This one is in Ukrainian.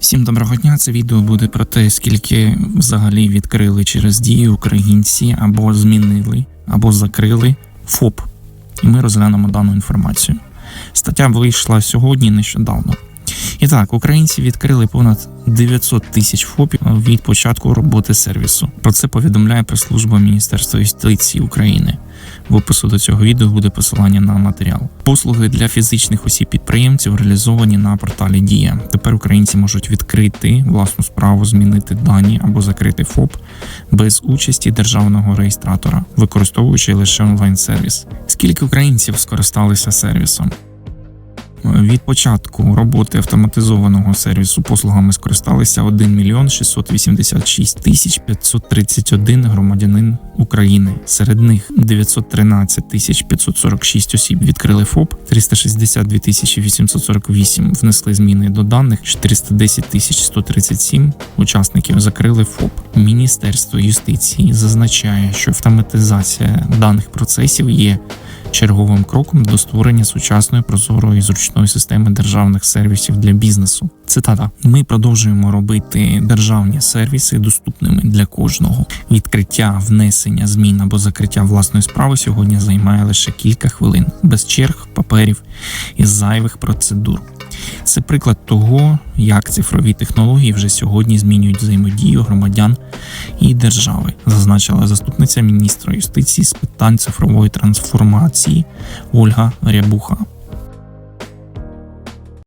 Всім доброго дня. Це відео буде про те, скільки взагалі відкрили через дії українці або змінили, або закрили ФОП. І ми розглянемо дану інформацію. Стаття вийшла сьогодні нещодавно. І так, українці відкрили понад 900 тисяч ФОПів від початку роботи сервісу. Про це повідомляє прес-служба Міністерства юстиції України. В опису до цього відео буде посилання на матеріал. Послуги для фізичних осіб підприємців реалізовані на порталі Дія. Тепер українці можуть відкрити власну справу, змінити дані або закрити ФОП без участі державного реєстратора, використовуючи лише онлайн-сервіс. Скільки українців скористалися сервісом? Від початку роботи автоматизованого сервісу послугами скористалися 1 мільйон 686 тисяч 531 громадянин України. Серед них 913 тисяч 546 осіб відкрили ФОП, 362 тисячі 848 внесли зміни до даних, 410 тисяч 137 учасників закрили ФОП. Міністерство юстиції зазначає, що автоматизація даних процесів є черговим кроком до створення сучасної прозорої і зручної системи державних сервісів для бізнесу. Цитата: ми продовжуємо робити державні сервіси доступними для кожного. Відкриття, внесення змін або закриття власної справи сьогодні займає лише кілька хвилин без черг, паперів і зайвих процедур. Це приклад того, як цифрові технології вже сьогодні змінюють взаємодію громадян і держави, зазначила заступниця міністра юстиції з питань цифрової трансформації Ольга Рябуха.